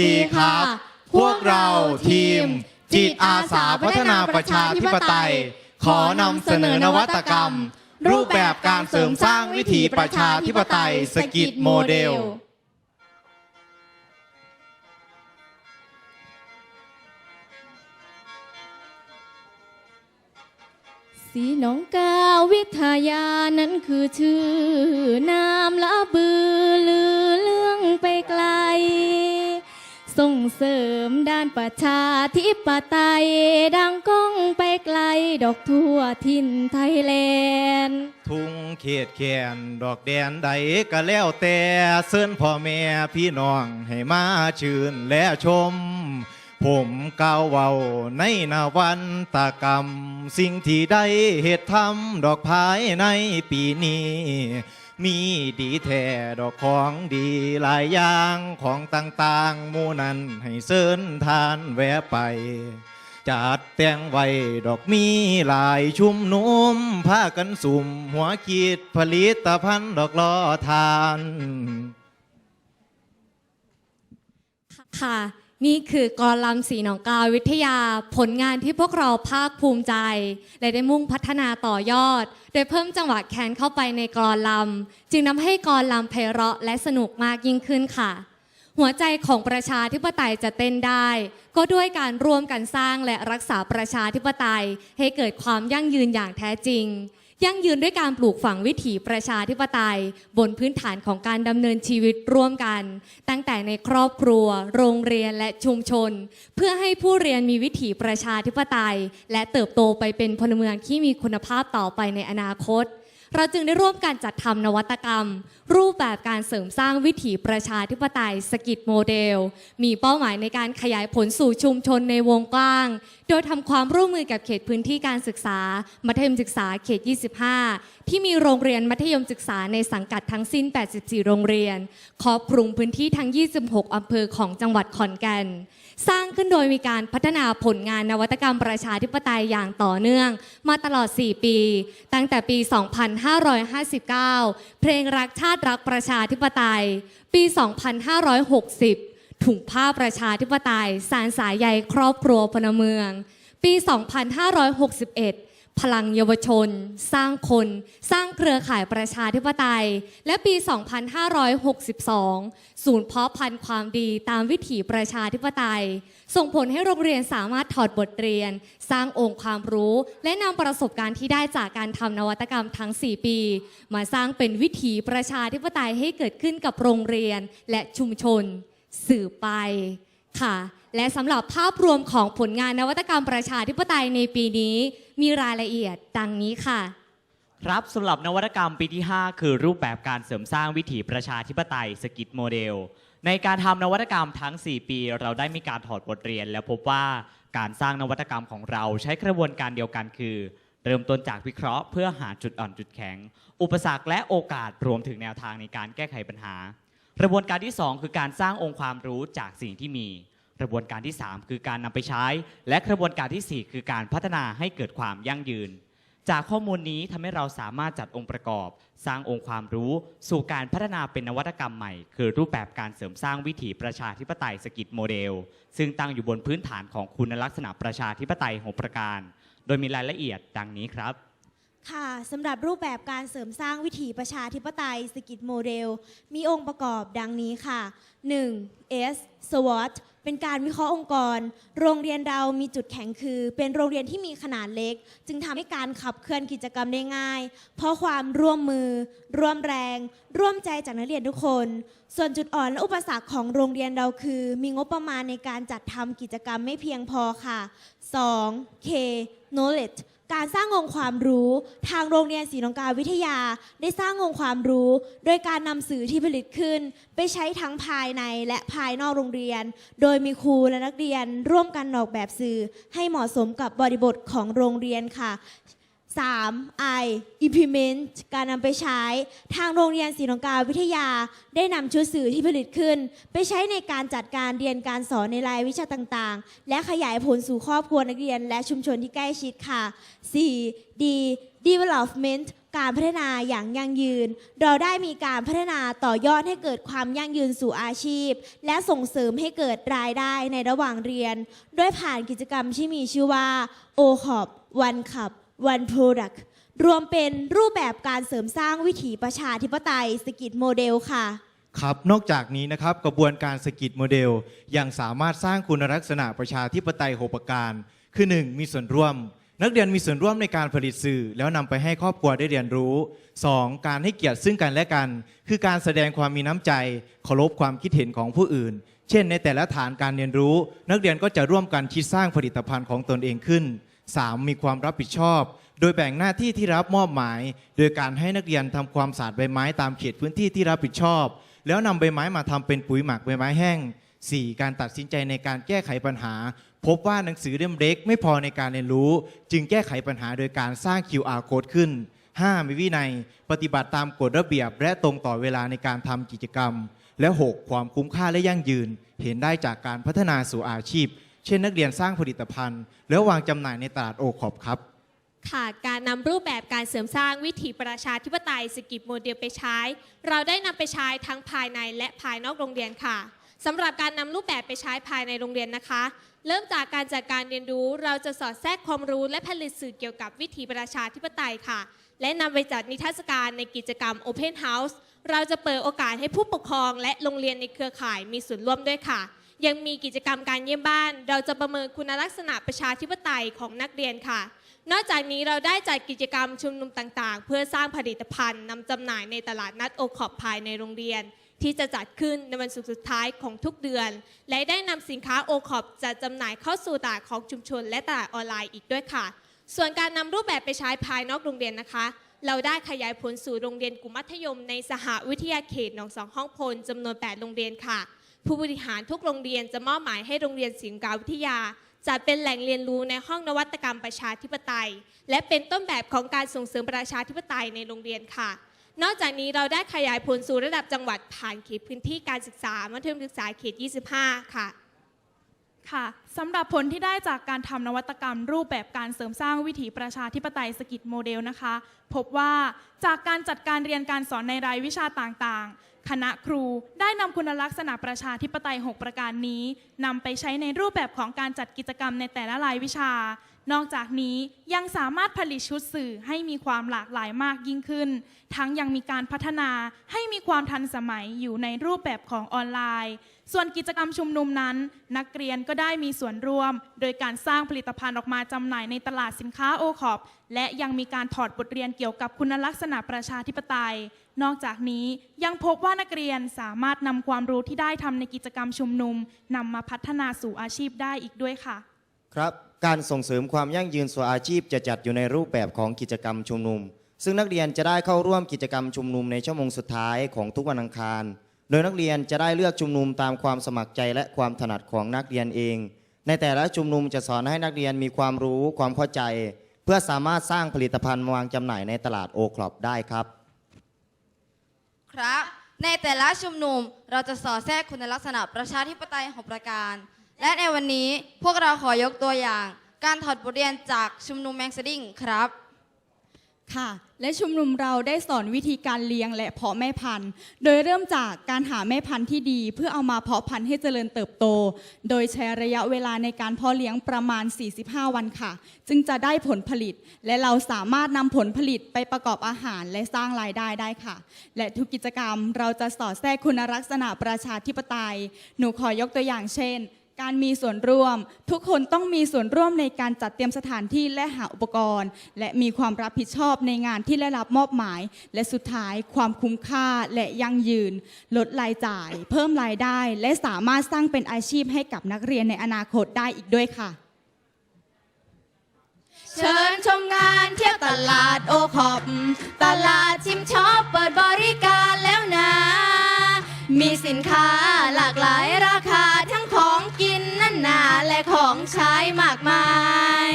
ดีครับ พวกเราทีม จิตอาสาพัฒนาประชาธิปไตย ขอนำเสนอนวัตกรรม รูปแบบการเสริมสร้างวิถีประชาธิปไตยสกิดโมเดล สีน้องกาวิทยานั้นคือชื่อนามละบือลือเรื่องไปไกล ส่งเสริมด้านประชาธิปไตย ดังก้องไปไกลดอกทั่วทินไทยแลนด์ ทุ่งเขตแขนดอกแดนใดก็แล้วแต่เสิญพ่อแม่พี่น้องให้มาชื่นและชม ผมก้าวเว้าในนาวันตากรรม สิ่งที่ได้เหตุทำดอกภายในปีนี้ มีดีแท้ดอกของดีหลายอย่างของต่างๆมูนั้นให้เสิญทานแวะไป จัดแต่งไว้ดอกมีหลายชุ่มนุมผ้ากันสุ่มหัวขีดผลิตภัณฑ์ดอกล้อทาน ค่ะ นี่คือกรลำสีหนองกาวิทยาผลงานที่พวกเราภาคภูมิใจ และได้มุ่งพัฒนาต่อยอด โดยเพิ่มจังหวะแคนเข้าไปในกรลำจึงทำให้กรลำไพเราะและสนุกมากยิ่งขึ้นค่ะ หัวใจของประชาธิปไตยจะเต้นได้ ก็ด้วยการร่วมกันสร้างและรักษาประชาธิปไตย ให้เกิดความยั่งยืนอย่างแท้จริง ยั่งยืนด้วยการปลูกฝังวิถีประชาธิปไตย บนพื้นฐานของการดำเนินชีวิตร่วมกัน ตั้งแต่ในครอบครัว โรงเรียนและชุมชน เพื่อให้ผู้เรียนมีวิถีประชาธิปไตย และเติบโตไปเป็นพลเมืองที่มีคุณภาพต่อไปในอนาคต เราจึงได้ร่วมการจัดทำนวัตกรรม รูปแบบการเสริมสร้างวิถีประชาธิปไตยสกิดโมเดล มีเป้าหมายในการขยายผลสู่ชุมชนในวงกว้าง โดยทำความร่วมมือกับเขตพื้นที่การศึกษา มัธยมศึกษาเขต 25 ที่มีโรงเรียนมัธยมศึกษาในสังกัดทั้งสิ้น 84 โรงเรียน ครอบคลุมพื้นที่ทั้ง 26 อำเภอของจังหวัดขอนแก่น สร้างขึ้นโดยมีการพัฒนาผลงานนวัตกรรมประชาธิปไตยอย่างต่อเนื่อง มาตลอด 4 ปี ตั้งแต่ปี 2559 เพลงรักชาติรักประชาธิปไตย ปี 2560 ถุงผ้าประชาธิปไตย สารสายใยครอบครัวพลเมือง ปี 2561 พลังเยาวชน สร้างคน สร้างเครือข่ายประชาธิปไตย และปี 2562 ศูนย์เพาะพันธุ์ความดีตามวิถีประชาธิปไตย ส่งผลให้โรงเรียนสามารถถอดบทเรียน สร้างองค์ความรู้ และนำประสบการณ์ที่ได้จากการทำนวัตกรรมทั้ง 4 ปี มาสร้างเป็นวิถีประชาธิปไตยให้เกิดขึ้นกับโรงเรียนและชุมชน สื่อไปค่ะ และสำหรับภาพรวมของผลงานนวัตกรรมประชาธิปไตยในปีนี้ มีรายละเอียดดังนี้ค่ะ ครับสำหรับนวัตกรรมปีที่ 5 คือรูปแบบการเสริมสร้างวิถีประชาธิปไตยสกิดโมเดล ในการทำนวัตกรรมทั้ง 4 ปี เราได้มีการถอดบทเรียน แล้วพบว่าการสร้างนวัตกรรมของเราใช้กระบวนการเดียวกันคือเริ่มต้นจากวิเคราะห์เพื่อหาจุดอ่อนจุดแข็ง อุปสรรคและโอกาสรวมถึงแนวทางในการแก้ไขปัญหา กระบวนการที่ 2 คือการสร้างองค์ความรู้จากสิ่งที่มี กระบวนการที่ 3 คือการนำไปใช้ และกระบวนการทีสี่ 4 คือการพัฒนาให้เกิดความยั่งยืน จากข้อมูลนี้ทำให้เราสามารถจัดองค์ประกอบ สร้างองค์ความรู้ สู่การพัฒนาเป็นนวัตกรรมใหม่ คือรูปแบบการเสริมสร้างวิถีประชาธิปไตยสกิดโมเดล ซึ่งตั้งอยู่บนพื้นฐานของคุณลักษณะประชาธิปไตยหกประการ โดยมีรายละเอียดดังนี้ครับ ค่ะสำหรับรูปแบบการเสริมสร้างวิถีประชาธิปไตยสกิดโมเดล มีองค์ประกอบดังนี้ค่ะ 1. S SWOT เป็นการวิเคราะห์องค์กร โรงเรียนเรามีจุดแข็งคือ เป็นโรงเรียนที่มีขนาดเล็ก จึงทำให้การขับเคลื่อนกิจกรรมได้ง่าย เพราะความร่วมมือ ร่วมแรง ร่วมใจจากนักเรียนทุกคน ส่วนจุดอ่อนและอุปสรรคของโรงเรียนเราคือ มีงบประมาณในการจัดทำกิจกรรมไม่เพียงพอค่ะ 2. K knowledge การสร้างองค์ความรู้ ทางโรงเรียนศรีนงกาวิทยา ได้สร้างองค์ความรู้ โดยการนำสื่อที่ผลิตขึ้น ไปใช้ทั้งภายในและภายนอกโรงเรียน โดยมีครูและนักเรียนร่วมกันออกแบบสื่อ ให้เหมาะสมกับบริบทของโรงเรียนค่ะ 3. I implement การนำไปใช้ ทางโรงเรียนศรีลงกาวิทยา ได้นำชุดสื่อที่ผลิตขึ้น ไปใช้ในการจัดการเรียนการสอนในรายวิชาต่างๆ และขยายผลสู่ครอบครัวนักเรียน และชุมชนที่ใกล้ชิดค่ะ 4. D development การพัฒนาอย่างยั่งยืน เราได้มีการพัฒนาต่อยอดให้เกิดความยั่งยืนสู่อาชีพ และส่งเสริมให้เกิดรายได้ในระหว่างเรียน ด้วยผ่านกิจกรรมที่มีชื่อว่า o c o p One Cup One Product รวมเป็นรูปแบบการเสริมสร้างวิถีประชาธิปไตยสกิจโมเดลค่ะ ครับ นอกจากนี้นะครับกระบวนการสกิดโมเดล ยังสามารถสร้างคุณลักษณะประชาธิปไตยหกประการ คือ 1. มีส่วนร่วม นักเรียนมีส่วนร่วมในการผลิตสื่อ แล้วนำไปให้ครอบครัวได้เรียนรู้ 2. การให้เกียรติซึ่งกันและกัน คือการแสดงความมีน้ำใจเคารพความคิดเห็นของผู้อื่น เช่น ในแต่ละฐานการเรียนรู้ นักเรียนก็จะร่วมกันคิดสร้างผลิตภัณฑ์ของตนเองขึ้น 3. มีความรับผิดชอบ โดยแบ่งหน้าที่ที่รับมอบหมาย โดยการให้นักเรียนทำความสะอาดใบไม้ตามเขตพื้นที่ที่รับผิดชอบ แล้วนำใบไม้มาทำเป็นปุ๋ยหมักใบไม้แห้ง 4. การตัดสินใจในการแก้ไขปัญหา พบว่าหนังสือเล่มเล็กไม่พอในการเรียนรู้ จึงแก้ไขปัญหาโดยการสร้าง QR code ขึ้น 5. มีวินัย ปฏิบัติตามกฎระเบียบ และตรงต่อเวลาในการทำกิจกรรม และ 6. ความคุ้มค่าและยั่งยืน เห็นได้จากการพัฒนาสู่อาชีพ เช่นนักเรียนสร้างผลิตภัณฑ์ แล้ววางจำหน่ายในตลาดโอคอปครับ ค่ะการนำรูปแบบการเสริมสร้างวิถีประชาธิปไตยสกิปโมเดลไปใช้ เราได้นำไปใช้ทั้งภายในและภายนอกโรงเรียนค่ะสำหรับการนำรูปแบบไปใช้ภายในโรงเรียนนะคะ เริ่มจากการจัดการเรียนรู้ เราจะสอดแทรกความรู้และผลิตสื่อเกี่ยวกับวิถีประชาธิปไตยค่ะ และนำไปจัดนิทรรศการในกิจกรรม Open House เราจะเปิดโอกาสให้ผู้ปกครองและโรงเรียนในเครือข่ายมีส่วนร่วมด้วยค่ะ ยังมีกิจกรรมการเยี่ยมบ้าน เราจะประเมินคุณลักษณะประชาธิปไตยของนักเรียนค่ะ นอกจากนี้เราได้จัดกิจกรรมชุมนุมต่างๆ เพื่อสร้างผลิตภัณฑ์นำจำหน่ายในตลาดนัดโอคอปภายในโรงเรียน ที่จะจัดขึ้นในวันศุกร์สุดท้ายของทุกเดือน และได้นำสินค้าโอคอปจัดจำหน่ายเข้าสู่ตลาดของชุมชน และตลาดออนไลน์อีกด้วยค่ะ ส่วนการนำรูปแบบไปใช้ภายนอกโรงเรียนนะคะเราได้ขยายผลสู่โรงเรียนกลุ่มมัธยมในสหวิทยาเขตหนองสองห้องพลจำนวน 8 โรงเรียนค่ะ ผู้บริหารทุกโรงเรียนจะมอบหมายให้โรงเรียนศิลปกาวิทยาจัดเป็นแหล่งเรียนรู้ในห้องนวัตกรรมประชาธิปไตย และเป็นต้นแบบของการส่งเสริมประชาธิปไตยในโรงเรียนค่ะ นอกจากนี้เราได้ขยายผลสู่ระดับจังหวัดผ่านเขตพื้นที่การศึกษามัธยมศึกษาเขต 25 ค่ะค่ะสำหรับผลที่ได้จากการทำนวัตกรรม รูปแบบการเสริมสร้างวิถีประชาธิปไตยสกิจโมเดลนะคะ พบว่าจากการจัดการเรียนการสอนในรายวิชาต่างๆ คณะครูได้นำคุณลักษณะประชาธิปไตย 6 ประการนี้นำไปใช้ในรูปแบบของการจัดกิจกรรมในแต่ละรายวิชา นอกจากนี้ยังสามารถผลิตชุดสื่อให้มีความหลากหลายมากยิ่งขึ้น ทั้งยังมีการพัฒนาให้มีความทันสมัยอยู่ในรูปแบบของออนไลน์ ส่วนกิจกรรมชุมนุมนั้น นักเรียนก็ได้มีส่วนร่วม โดยการสร้างผลิตภัณฑ์ออกมาจำหน่ายในตลาดสินค้าโอคอปและยังมีการถอดบทเรียนเกี่ยวกับคุณลักษณะประชาธิปไตย นอกจากนี้ยังพบว่านักเรียนสามารถนำความรู้ที่ได้ทำในกิจกรรมชุมนุมนำมาพัฒนาสู่อาชีพได้อีกด้วยค่ะ ครับการส่งเสริมความยั่งยืนสู่อาชีพจะจัดอยู่ในรูปแบบของกิจกรรมชุมนุม ซึ่งนักเรียนจะได้เข้าร่วมกิจกรรมชุมนุมในชั่วโมงสุดท้ายของทุกวันอังคาร โดยนักเรียนจะได้เลือกชุมนุมตามความสมัครใจและความถนัดของนักเรียนเอง ในแต่ละชุมนุมจะสอนให้นักเรียนมีความรู้ความเข้าใจ เพื่อสามารถสร้างผลิตภัณฑ์มาวางจำหน่ายในตลาดโอคลอปได้ครับ ครับ ในแต่ละชุมนุมเราจะสอดแทรกคุณลักษณะประชาธิปไตยหกประการ และในวันนี้พวกเราขอยกตัวอย่าง การถอดบทเรียนจากชุมนุมแมงสดิ้งครับ ค่ะ และชุมนุมเราได้สอนวิธีการเลี้ยงและเพาะแม่พันธุ์ โดยเริ่มจากการหาแม่พันธุ์ที่ดี เพื่อเอามาเพาะพันธุ์ให้เจริญเติบโต โดยใช้ระยะเวลาในการเพาะเลี้ยงประมาณ 45 วันค่ะ จึงจะได้ผลผลิต และเราสามารถนำผลผลิตไปประกอบอาหารและสร้างรายได้ได้ค่ะ และทุกกิจกรรมเราจะสอดแทรกคุณลักษณะประชาธิปไตย หนูขอยกตัวอย่างเช่น การมีส่วนร่วม ทุกคนต้องมีส่วนร่วมในการจัดเตรียมสถานที่และหาอุปกรณ์ และมีความรับผิดชอบในงานที่ได้รับมอบหมาย และสุดท้ายความคุ้มค่าและยั่งยืน ลดรายจ่าย เพิ่มรายได้ และสามารถสร้างเป็นอาชีพให้กับนักเรียนในอนาคตได้อีกด้วยค่ะ เชิญชมงานเที่ยวตลาดโอคอปตลาดชิมช็อป ใช้มากมาย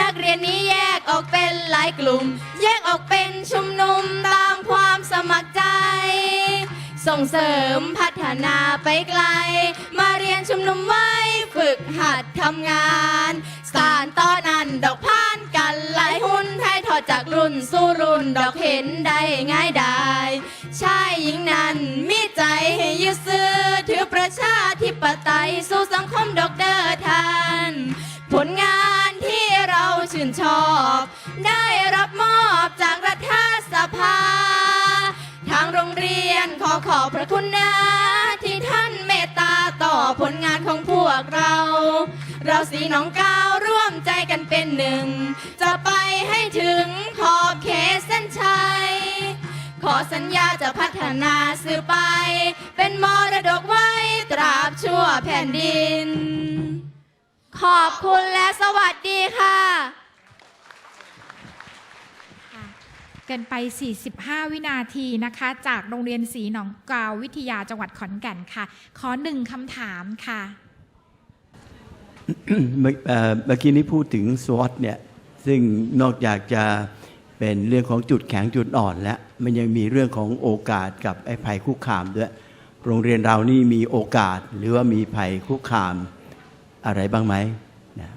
นักเรียนนี้แยกออกเป็นหลายกลุ่ม แยกออกเป็นชุมนุมตามความสมัครใจ ส่งเสริมพัฒนาไปไกล มาเรียนชุมนุมไว้ฝึกหัดทำงาน สารต่อนันดอกพานกันหลาย หุ้นไทยทอจากรุ่นสู่รุ่นดอกเห็นได้ง่ายดายชายหญิงนั้นมีใจให้ยึดซื้อถือประชาธิปไตยสู่สังคมดอกเดอทาน ผลงานที่เราชื่นชอบ ได้รับมอบจากรัฐสภา ทางโรงเรียนขอขอบพระคุณนะที่ท่านเมตตาต่อผลงานของพวกเรา เราสีน้องก้าวร่วมใจ สัญญาจะพัฒนาสืบไป เป็นมรดกไว้ตราบชั่วแผ่นดิน ขอบคุณและสวัสดีค่ะ เกินไป 45 วินาทีนะคะ จากโรงเรียนศรีหนองกาววิทยาจังหวัดขอนแก่นค่ะ ขอหนึ่งคำถามค่ะ เมื่อเอ่อเมื่อกี้นี้พูดถึง SWOT เนี่ย ซึ่งนอกจากจะ เป็นเรื่องของจุดแข็งจุดอ่อนแล้วมันยังมีเรื่องของโอกาสกับไอ้ภัยคุกคามด้วย โรงเรียนเรานี่มีโอกาสหรือว่ามีภัยคุกคามอะไรบ้างไหมนะ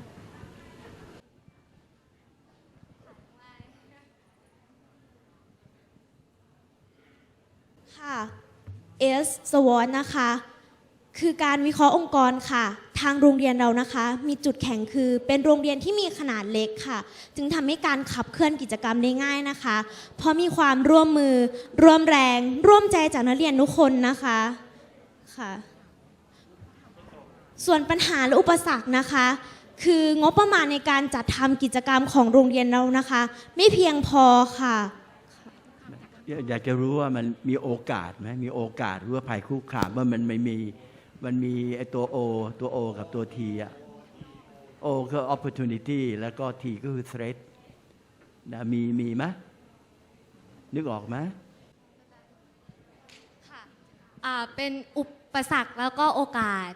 ค่ะ S SWOT นะคะ คือการวิเคราะห์องค์กรค่ะ ทางโรงเรียนเรานะคะ มีจุดแข็งคือเป็นโรงเรียนที่มีขนาดเล็กค่ะ จึงทำให้การขับเคลื่อนกิจกรรมได้ง่ายนะคะ เพราะมีความร่วมมือ ร่วมแรง ร่วมใจจากนักเรียนทุกคนนะคะค่ะ ส่วนปัญหาและอุปสรรคนะคะ คืองบประมาณในการจัดทำกิจกรรมของโรงเรียนเรานะคะ ไม่เพียงพอค่ะอยากจะรู้ว่ามันมีโอกาสไหมมีโอกาสหรือว่าภัยคุกคามว่ามันไม่มี มันมีไอ้ตัว O ตัว O กับตัว T อะ O คือ opportunity แล้วก็ T ก็คือ threat นะมีมีไหมนึกออกไหมอ่าเป็นอุปสรรคแล้วก็โอกาส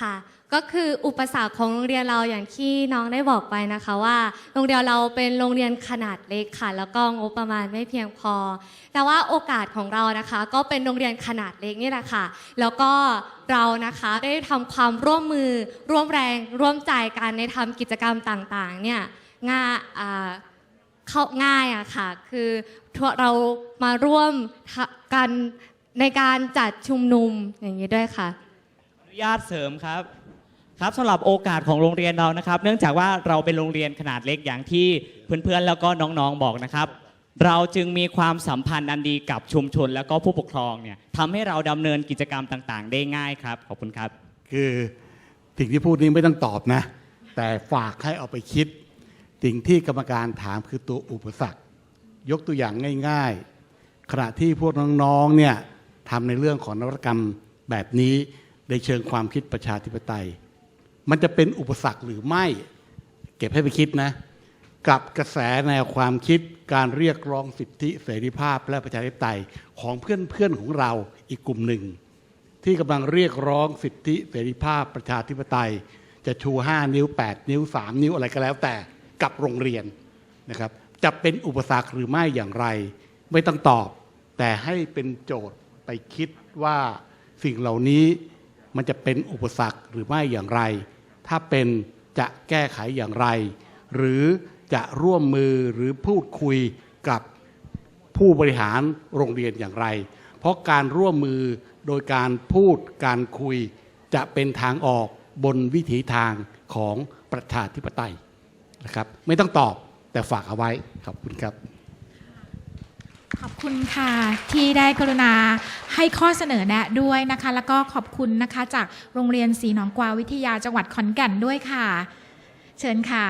ค่ะ ก็คืออุปสรรคของโรงเรียนเราอย่างที่น้องได้บอกไปนะคะว่า โรงเรียนเราเป็นโรงเรียนขนาดเล็กค่ะ แล้วก็งบประมาณไม่เพียงพอ แต่ว่าโอกาสของเรานะคะ ก็เป็นโรงเรียนขนาดเล็กนี่แหละค่ะ แล้วก็เรานะคะได้ทำความร่วมมือร่วมแรงร่วมใจกันในทำกิจกรรมต่างๆเนี่ยง่ายเข้าง่ายอะค่ะ คือเรามาร่วมกันในการจัดชุมนุมอย่างนี้ด้วยค่ะ นุญาตเสริมครับครับสำหรับโอกาสของโรงเรียนเรานะครับ เนื่องจากว่าเราเป็นโรงเรียนขนาดเล็กอย่างที่เพื่อนๆแล้วก็น้องๆบอกนะครับ เราจึงมีความสัมพันธ์อันดีกับชุมชน แล้วก็ผู้ปกครองเนี่ยทำให้เราดำเนินกิจกรรมต่าง ๆ ได้ง่ายครับขอบคุณครับ คือสิ่งที่พูดนี้ไม่ต้องตอบนะ แต่ฝากให้เอาไปคิด สิ่งที่กรรมการถามคือตัวอุปสรรค ยกตัวอย่างง่าย ๆ ขณะที่พวกน้องๆเนี่ยทำในเรื่องของนวัตกรรมแบบนี้ ในเชิงความคิดประชาธิปไตย มันจะเป็นอุปสรรคหรือไม่ เก็บให้ไปคิดนะ กับกระแสแนวความคิดการเรียกร้องสิทธิเสรีภาพและประชาธิปไตยของเพื่อนๆของเราอีกกลุ่มหนึ่ง ที่กำลังเรียกร้องสิทธิเสรีภาพประชาธิปไตย จะชู 5 นิ้ว 8 นิ้ว 3 นิ้วอะไรก็แล้วแต่กับโรงเรียนนะครับจะเป็นอุปสรรคหรือไม่อย่างไร ไม่ต้องตอบ แต่ให้เป็นโจทย์ไปคิดว่าสิ่งเหล่านี้ มันจะเป็นอุปสรรคหรือไม่อย่างไร ถ้าเป็นจะแก้ไขอย่างไร หรือจะร่วมมือหรือพูดคุยกับผู้บริหารโรงเรียนอย่างไร เพราะการร่วมมือโดยการพูดการคุย จะเป็นทางออกบนวิถีทางของประชาธิปไตยนะครับ ไม่ต้องตอบแต่ฝากเอาไว้ขอบคุณครับ คุณค่ะ ที่ได้กรุณาให้ข้อเสนอแนะด้วยนะคะ แล้วก็ขอบคุณนะคะ จากโรงเรียนศรีหนองกวาววิทยาจังหวัดขอนแก่นด้วยค่ะ เชิญค่ะ